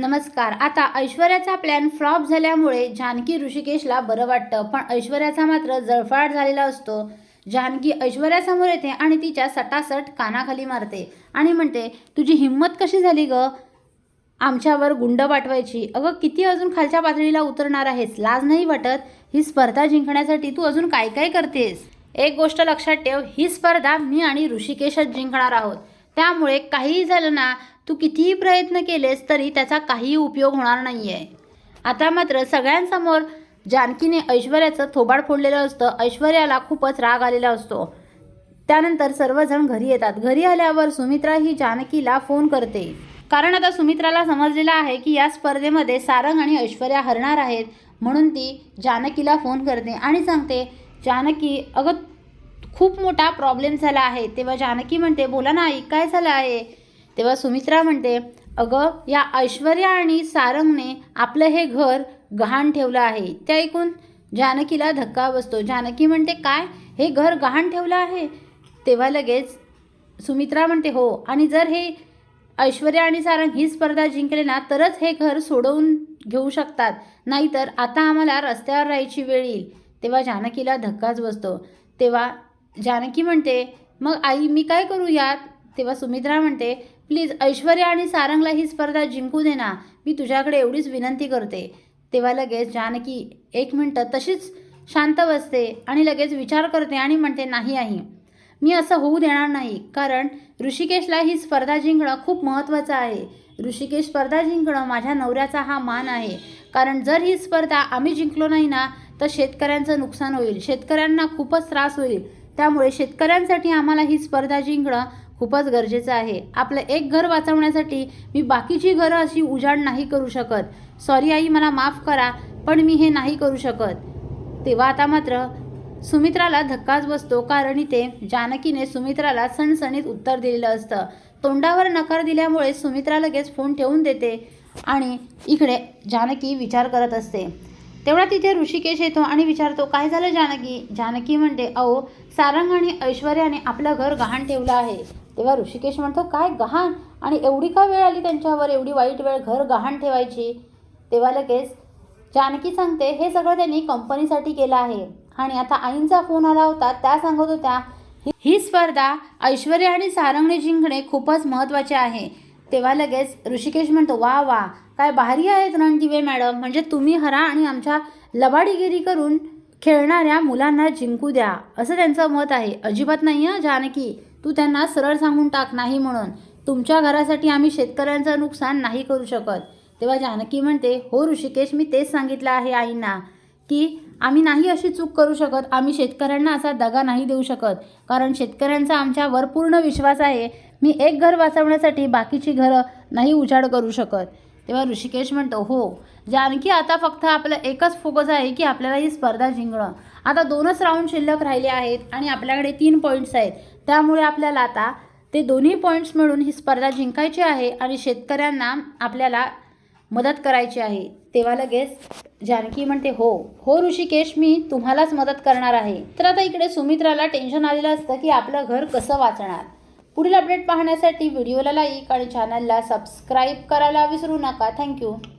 नमस्कार. आता ऐश्वर्याचा plan flop झाल्यामुळे जानकी ऋषिकेशला बरं वाटतं. पण ऐश्वर्याचा मात्र जळफळाट झालेला असतो. जानकी ऐश्वर्यासमोर येते आणि तिच्या सटासट कानाखाली मारते. आणि म्हणते तुझी हिंमत कशी झाली ग? आमच्यावर गुंड पाठवायची. अगं किती अजून खालच्या पातळीला उतरणार आहेस? लाज नाही वाटत? ही स्पर्धा जिंकण्यासाठी तू अजून काय काय करतेस? एक गोष्ट लक्षात ठेव ही स्पर्धा मी आणि ऋषिकेशच जिंकणार आहोत. त्यामुळे काहीही झालं ना तू कितीही प्रयत्न केलेस तरी त्याचा काहीही उपयोग होणार नाही आहे आता मात्र सगळ्यांसमोर जानकीने ऐश्वर्याचं थोबाड फोडलेलं असतं. ऐश्वर्याला खूपच राग आलेला असतो. त्यानंतर सर्वजण घरी येतात. घरी आल्यावर सुमित्रा ही जानकीला फोन करते. कारण आता सुमित्राला समजलेलं आहे की या स्पर्धेमध्ये सारंग आणि ऐश्वर्या हरणार आहेत म्हणून ती जानकीला फोन करते आणि सांगते जानकी अगं खूप मोठा प्रॉब्लेम झाला आहे. तेव्हा जानकी म्हणते बोला ना आई काय झालं आहे? तेव्हा सुमित्रा म्हणते अगं या ऐश्वर्या आणि सारंगने आपलं हे घर गहाण ठेवलं आहे. ते ऐकून जानकीला धक्का बसतो. जानकी म्हणते काय? हे घर गहाण ठेवलं आहे? तेव्हा लगेच सुमित्रा म्हणते हो आणि जर हे ऐश्वर्या आणि सारंग ही स्पर्धा जिंकले ना तरच हे घर सोडवून घेऊ शकतात. नाहीतर आता आम्हाला रस्त्यावर राहायची वेळ येईल. तेव्हा जानकीला धक्काच बसतो. तेव्हा जानकी म्हणते मग आई मी काय करू यात? तेव्हा सुमित्रा म्हणते प्लीज ऐश्वर्या आणि सारंगला ही स्पर्धा जिंकू दे ना. मी तुझ्याकडे एवढीच विनंती करते. तेव्हा लगेच जानकी एक मिनटं तशीच शांत बसते आणि लगेच विचार करते आणि म्हणते नाही आई मी असं होऊ देणार नाही. कारण ऋषिकेशला ही स्पर्धा जिंकणं खूप महत्त्वाचं आहे. ऋषिकेश स्पर्धा जिंकणं माझ्या नवऱ्याचा हा मान आहे. कारण जर ही स्पर्धा आम्ही जिंकलो नाही ना तर शेतकऱ्यांचं नुकसान होईल. शेतकऱ्यांना खूपच त्रास होईल. त्यामुळे शेतकऱ्यांसाठी आम्हाला ही स्पर्धा जिंकणं खूपच गरजेचं आहे. आपलं एक घर वाचवण्यासाठी मी बाकीची घरं अशी उजाड नाही करू शकत. सॉरी आई मला माफ करा पण मी हे नाही करू शकत. तेव्हा आता मात्र सुमित्राला धक्काच बसतो कारण इथे जानकीने सुमित्राला सणसणीत उत्तर दिलेलं असतं. तोंडावर नकार दिल्यामुळे सुमित्रा लगेच फोन ठेवून देते आणि इकडे जानकी विचार करत असते. तेवढा तिथे ऋषिकेश येतो आणि विचारतो काय झालं जानकी? जानकी म्हणते अहो सारंग आणि ऐश्वर्याने आपलं घर गहाण ठेवलं आहे. तेव्हा ऋषिकेश म्हणतो काय गहाण? आणि एवढी का वेळ आली त्यांच्यावर? एवढी वाईट वेळ घर गहाण ठेवायची? तेव्हा लगेच जानकी सांगते हे सगळं त्यांनी कंपनीसाठी केलं आहे. आणि आता आईंचा फोन आला होता त्या सांगत होत्या ही- ही स्पर्धा ऐश्वर्या आणि सारंगने जिंकणे खूपच महत्त्वाचे आहे. तेव्हा लगेच ऋषिकेश म्हणतो वा वा काय भारी आहेत रणदिवे मॅडम. म्हणजे तुम्ही हरा आणि आमच्या लबाडीगिरी करून खेळणाऱ्या मुलांना जिंकू द्या. असं त्यांचं मत आहे. अजिबात नाही हं जानकी. तू त्यांना सरळ सांगून टाक नाही म्हणून. तुमच्या घरासाठी आम्ही शेतकऱ्यांचं नुकसान नाही करू शकत. तेव्हा जानकी म्हणते हो ऋषिकेश मी तेच सांगितलं आहे आईंना की आम्ही नाही अशी चूक करू शकत. आम्ही शेतकऱ्यांना असा दगा नाही देऊ शकत. कारण शेतकऱ्यांचा आमच्यावर पूर्ण विश्वास आहे. मी एक घर वाचवण्यासाठी बाकीची घरं नाही उजाड करू शकत. तेव्हा ऋषिकेश म्हणतो हो. जानकी आता फक्त आपलं एकच फोकस आहे की आपल्याला ही स्पर्धा जिंकणं. आता दोनच राऊंड शिल्लक राहिले आहेत आणि आपल्याकडे तीन पॉईंट्स आहेत. त्यामुळे आपल्याला आता ते दोन्ही पॉईंट्स मिळून ही स्पर्धा जिंकायची आहे आणि शेतकऱ्यांना आपल्याला मदत करायची आहे. तेव्हा लगेच जानकी म्हणते हो हो ऋषिकेश मी तुम्हालाच मदत करणार आहे. तर आता इकडे सुमित्राला टेन्शन आलेलं असतं की आपलं घर कसं वाचणार. पुढील अपडेट पाहण्यासाठी व्हिडिओला लाईक आणि चॅनलला सबस्क्राईब करायला विसरू नका. थँक्यू